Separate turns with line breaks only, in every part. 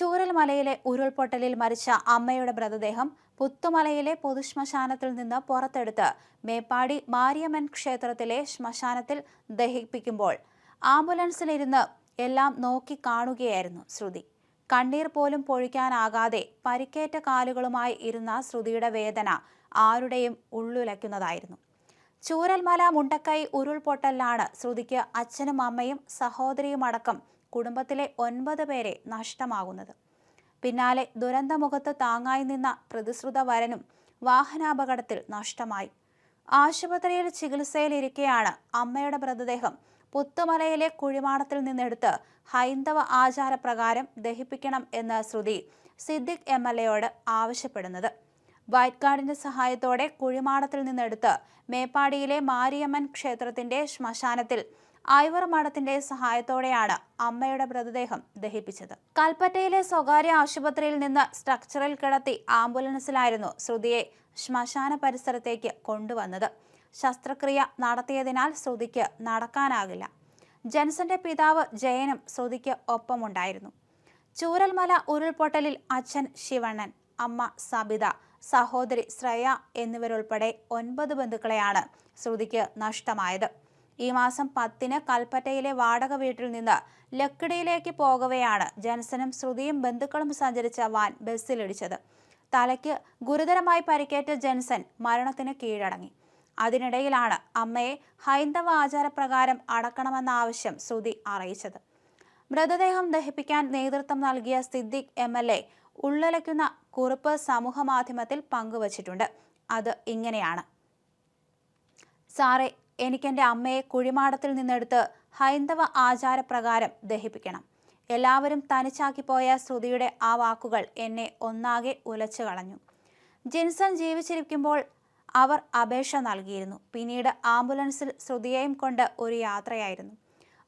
ചൂരൽമലയിലെ ഉരുൾപൊട്ടലിൽ മരിച്ച അമ്മയുടെ മൃതദേഹം പുത്തുമലയിലെ പൊതുശ്മശാനത്തിൽ നിന്ന് പുറത്തെടുത്ത് മേപ്പാടി മാരിയമ്മൻ ക്ഷേത്രത്തിലെ ശ്മശാനത്തിൽ ദഹിപ്പിക്കുമ്പോൾ ആംബുലൻസിലിരുന്ന് എല്ലാം നോക്കി കാണുകയായിരുന്നു ശ്രുതി. കണ്ണീർ പോലും പൊഴിക്കാനാകാതെ പരിക്കേറ്റ കാലുകളുമായി ഇരുന്ന ശ്രുതിയുടെ വേദന ആരുടെയും ഉള്ളുലയ്ക്കുന്നതായിരുന്നു. ചൂരൽമല മുണ്ടക്കൈ ഉരുൾപൊട്ടലിലാണ് ശ്രുതിക്ക് അച്ഛനും അമ്മയും സഹോദരിയും അടക്കം കുടുംബത്തിലെ ഒൻപത് പേരെ നഷ്ടമാകുന്നത്. പിന്നാലെ ദുരന്തമുഖത്ത് താങ്ങായി നിന്ന പ്രതിശ്രുത വരനും വാഹനാപകടത്തിൽ നഷ്ടമായി. ആശുപത്രിയിൽ ചികിത്സയിലിരിക്കെയാണ് അമ്മയുടെ മൃതദേഹം പുത്തുമലയിലെ കുഴിമാടത്തിൽ നിന്നെടുത്ത് ഹൈന്ദവ ആചാരപ്രകാരം ദഹിപ്പിക്കണം എന്ന ശ്രുതി സിദ്ദിഖ് എം എൽ എയോട് ആവശ്യപ്പെടുന്നത്. വൈറ്റ് കാർഡിന്റെ സഹായത്തോടെ കുഴിമാടത്തിൽ നിന്നെടുത്ത് മേപ്പാടിയിലെ മാരിയമ്മൻ ക്ഷേത്രത്തിന്റെ ശ്മശാനത്തിൽ ഐവർ മഠത്തിന്റെ സഹായത്തോടെയാണ് അമ്മയുടെ മൃതദേഹം ദഹിപ്പിച്ചത്. കൽപ്പറ്റയിലെ സ്വകാര്യ ആശുപത്രിയിൽ നിന്ന് സ്ട്രക്ചറിൽ കിടത്തി ആംബുലൻസിലായിരുന്നു ശ്രുതിയെ ശ്മശാന പരിസരത്തേക്ക് കൊണ്ടുവന്നത്. ശസ്ത്രക്രിയ നടത്തിയതിനാൽ ശ്രുതിക്ക് നടക്കാനാകില്ല. ജെൻസന്റെ പിതാവ് ജയനും ശ്രുതിക്ക് ഒപ്പമുണ്ടായിരുന്നു. ചൂരൽമല ഉരുൾപൊട്ടലിൽ അച്ഛൻ ശിവണ്ണൻ അമ്മ സബിത സഹോദരി ശ്രേയ എന്നിവരുൾപ്പെടെ ഒൻപത് ബന്ധുക്കളെയാണ് ശ്രുതിക്ക് നഷ്ടമായത്. ഈ മാസം പത്തിന് കൽപ്പറ്റയിലെ വാടക വീട്ടിൽ നിന്ന് ലക്കിടിയിലേക്ക് പോകവെയാണ് ജൻസനും ശ്രുതിയും ബന്ധുക്കളും സഞ്ചരിച്ച വാൻ ബസ്സിലിടിച്ചത്. തലയ്ക്ക് ഗുരുതരമായി പരിക്കേറ്റ ജൻസൻ മരണത്തിന് കീഴടങ്ങി. അതിനിടയിലാണ് അമ്മയെ ഹൈന്ദവ ആചാരപ്രകാരം അടക്കണമെന്ന ആവശ്യം ശ്രുതി അറിയിച്ചത്. മൃതദേഹം ദഹിപ്പിക്കാൻ നേതൃത്വം നൽകിയ സിദ്ദിഖ് എം എൽ എ ഉള്ളലയ്ക്കുന്ന കുറിപ്പ് സമൂഹമാധ്യമത്തിൽ പങ്കുവച്ചിട്ടുണ്ട്. അത് ഇങ്ങനെയാണ്. സാറേ എനിക്കെന്റെ അമ്മയെ കുഴിമാടത്തിൽ നിന്നെടുത്ത് ഹൈന്ദവ ആചാരപ്രകാരം ദഹിപ്പിക്കണം. എല്ലാവരും തനിച്ചാക്കിപ്പോയ ശ്രുതിയുടെ ആ വാക്കുകൾ എന്നെ ഒന്നാകെ ഉലച്ചു കളഞ്ഞു. ജിൻസൺ ജീവിച്ചിരിക്കുമ്പോൾ അവർ അപേക്ഷ നൽകിയിരുന്നു. പിന്നീട് ആംബുലൻസിൽ ശ്രുതിയെയും കൊണ്ട് ഒരു യാത്രയായിരുന്നു.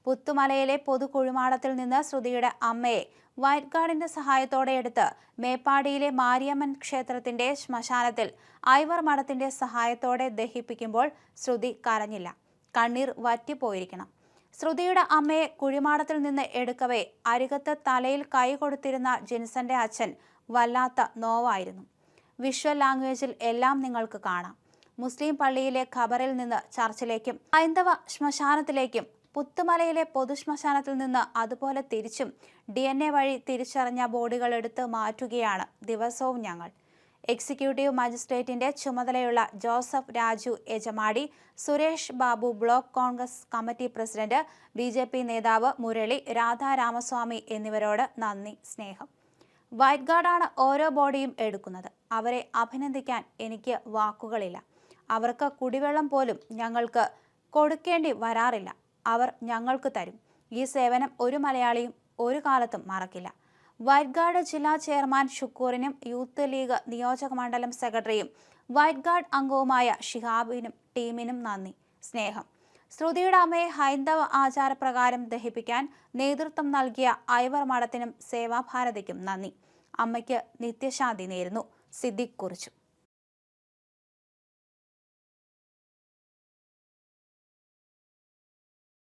പുത്തുമലയിലെ പൊതു കുഴിമാടത്തിൽ നിന്ന് ശ്രുതിയുടെ അമ്മയെ വൈറ്റ് ഗാർഡിന്റെ സഹായത്തോടെ എടുത്ത് മേപ്പാടിയിലെ മാരിയമ്മൻ ക്ഷേത്രത്തിന്റെ ശ്മശാനത്തിൽ ഐവർ മഠത്തിന്റെ സഹായത്തോടെ ദഹിപ്പിക്കുമ്പോൾ ശ്രുതി കരഞ്ഞില്ല. കണ്ണീർ വറ്റിപ്പോയിരിക്കണം. ശ്രുതിയുടെ അമ്മയെ കുഴിമാടത്തിൽ നിന്ന് എടുക്കവേ അരികത്ത് തലയിൽ കൈ കൊടുത്തിരുന്ന ജിൻസന്റെ അച്ഛൻ വല്ലാത്ത നോവായിരുന്നു. വിഷ്വൽ ലാംഗ്വേജിൽ എല്ലാം നിങ്ങൾക്ക് കാണാം. മുസ്ലിം പള്ളിയിലെ ഖബറിൽ നിന്ന് ചർച്ചിലേക്കും ഹൈന്ദവ ശ്മശാനത്തിലേക്കും പുത്തുമലയിലെ പൊതുശ്മശാനത്തിൽ നിന്ന് അതുപോലെ തിരിച്ചും ഡി എൻ എ വഴി തിരിച്ചറിഞ്ഞ ബോഡികൾ എടുത്ത് മാറ്റുകയാണ് ദിവസവും ഞങ്ങൾ. എക്സിക്യൂട്ടീവ് മജിസ്ട്രേറ്റിന്റെ ചുമതലയുള്ള Joseph Raju എജമാടി Suresh Babu block Congress committee president B J P നേതാവ് മുരളി രാധാ രാമസ്വാമി എന്നിവരോട് നന്ദി സ്നേഹം. വൈറ്റ് ഗാർഡാണ് ഓരോ ബോഡിയും എടുക്കുന്നത്. അവരെ അഭിനന്ദിക്കാൻ എനിക്ക് വാക്കുകളില്ല. അവർക്ക് കുടിവെള്ളം പോലും ഞങ്ങൾക്ക് കൊടുക്കേണ്ടി വരാറില്ല. അവർ ഞങ്ങൾക്ക് തരും. ഈ സേവനം ഒരു മലയാളിയും ഒരു കാലത്തും മറക്കില്ല. വൈറ്റ്ഗാർഡ് ജില്ലാ ചെയർമാൻ ഷുക്കൂറിനും യൂത്ത് ലീഗ് നിയോജക മണ്ഡലം സെക്രട്ടറിയും വൈറ്റ്ഗാർഡ് അംഗവുമായ ഷിഹാബിനും ടീമിനും നന്ദി. സ്നേഹം. ശ്രുതിയുടെ അമ്മയെ ഹൈന്ദവ ആചാരപ്രകാരം ദഹിപ്പിക്കാൻ നേതൃത്വം നൽകിയ ഐവർ മഠത്തിനും സേവാഭാരതിക്കും നന്ദി. അമ്മയ്ക്ക് നിത്യശാന്തി നേരുന്നു. സിദ്ദിഖ് കുറിച്ചു.